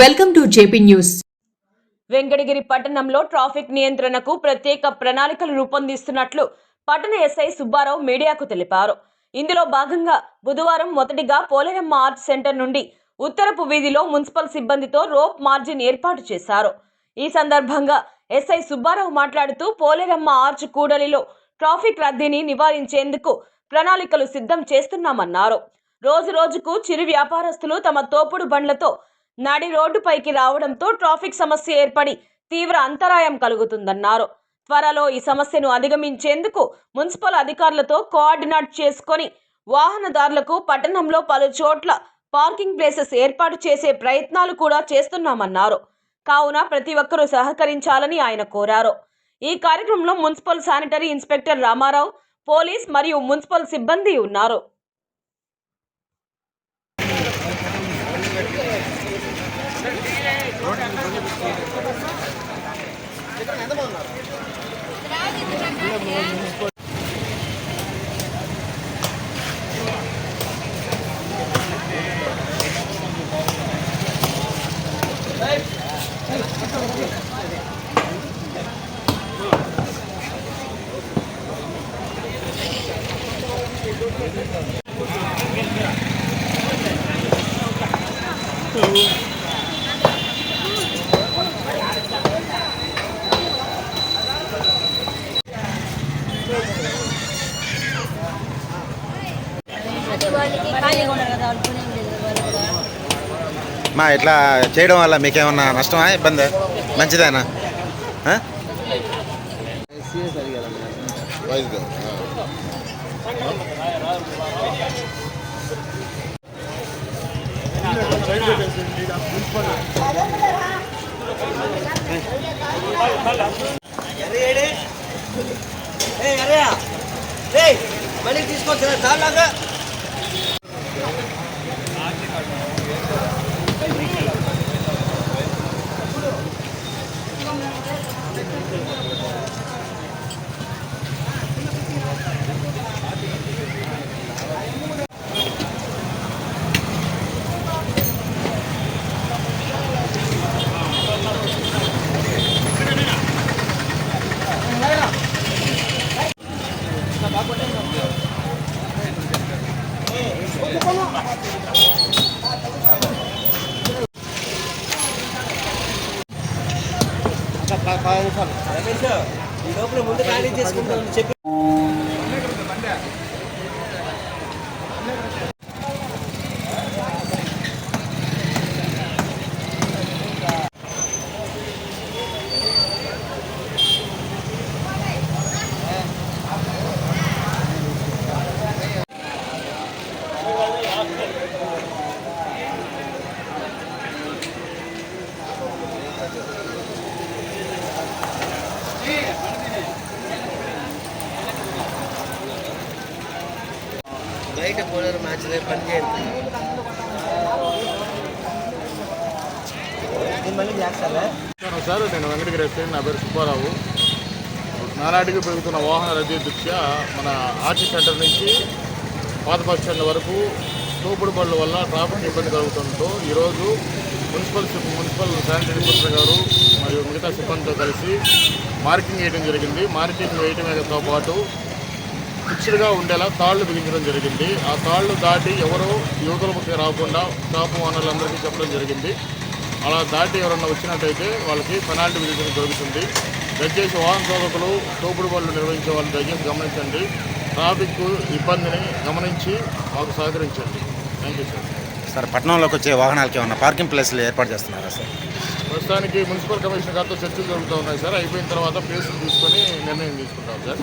Welcome to JP news. Venkatagiri పట్టణంలో traffic నియంత్రణకు ప్రత్యేక ప్రణాళికలు రూపొందిస్తున్నట్లు పట్టణ ఎస్ఐ సుబ్బారావు మీడియాకు తెలిపారు. ఇందులో భాగంగా బుధవారం మొదటిగా పోలేరమ్మ ఆర్ట్ సెంటర్ నుండి ఉత్తరపు వీధిలో మున్సిపల్ సిబ్బందితో రోప్ మార్జిన్ ఏర్పాటు చేశారు. ఈ సందర్భంగా ఎస్ఐ సుబ్బారావు మాట్లాడుతూ పోలేరమ్మ ఆర్చ్ కూడలిలో ట్రాఫిక్ రద్దీని నివారించేందుకు ప్రణాళికలు సిద్ధం చేస్తున్నామన్నారు. రోజు రోజుకు చిరు వ్యాపారస్తులు తమ తోపుడు బండ్లతో నడి రోడ్డుపైకి రావడంతో ట్రాఫిక్ సమస్య ఏర్పడి తీవ్ర అంతరాయం కలుగుతుందన్నారు. త్వరలో ఈ సమస్యను అధిగమించేందుకు మున్సిపల్ అధికారులతో కోఆర్డినేట్ చేసుకొని వాహనదారులకు పట్టణంలో పలు చోట్ల పార్కింగ్ ప్లేసెస్ ఏర్పాటు చేసే ప్రయత్నాలు కూడా చేస్తున్నామన్నారు. కావున ప్రతి ఒక్కరూ సహకరించాలని ఆయన కోరారు. ఈ కార్యక్రమంలో municipal sanitary inspector Ramarao police మరియు మున్సిపల్ సిబ్బంది ఉన్నారు. అది వాళ్ళకి మా ఇట్లా చేయడం వల్ల మీకేమన్నా నష్టమా ఇబ్బంది? మంచిదేనా? ఆ? మళ్ళీ తీసుకొచ్చిన చాలా రమేష్ ఈ లోపల ముందు ఖాళీ చేసుకుంటామని చెప్పి బయట పోలేరు మ్యాచ్ సార్ నేను వెంకటగిరి నా పేరు సుబ్బారావు. నానాటికి పెరుగుతున్న వాహన రద్దీ దృష్ట్యా మన ఆర్టీ సెంటర్ నుంచి పాత బస్ స్టాండ్ వరకు తోపుడు బళ్ళ వల్ల ట్రాఫిక్ ఇబ్బంది కలుగుతుండటంతో ఈరోజు మున్సిపల్ మున్సిపల్ శానిటరీ ఇన్స్పెక్టర్ గారు మరియు మిగతా సిబ్బందితో కలిసి మార్కింగ్ వేయడం జరిగింది. మార్కింగ్ వేయడంతో పాటు ఫిక్స్డ్గా ఉండేలా తాళ్ళు బిగించడం జరిగింది. ఆ తాళ్ళు దాటి ఎవరో యువతల పక్కకి రాకుండా షాపు ఓనర్లందరికీ చెప్పడం జరిగింది. అలా దాటి ఎవరన్నా వచ్చినట్టయితే వాళ్ళకి పెనాల్టీ విధించడం జరుగుతుంది. దయచేసి వాహన శోధకులు తోపుడు బళ్ళు నిర్వహించే వాళ్ళు దయచేసి గమనించండి. ట్రాఫిక్ ఇబ్బందిని గమనించి మాకు సహకరించండి. Thank you sir. సార్ పట్టణంలోకి వచ్చే వాహనాలకి ఏమన్నా పార్కింగ్ ప్లేస్లు ఏర్పాటు చేస్తున్నారా సార్? ప్రస్తుతానికి మున్సిపల్ కమిషనర్ గారితో చర్చలు జరుగుతూ ఉన్నాయి సార్. అయిపోయిన తర్వాత ప్లేసులు తీసుకొని నిర్ణయం తీసుకుంటాం సార్.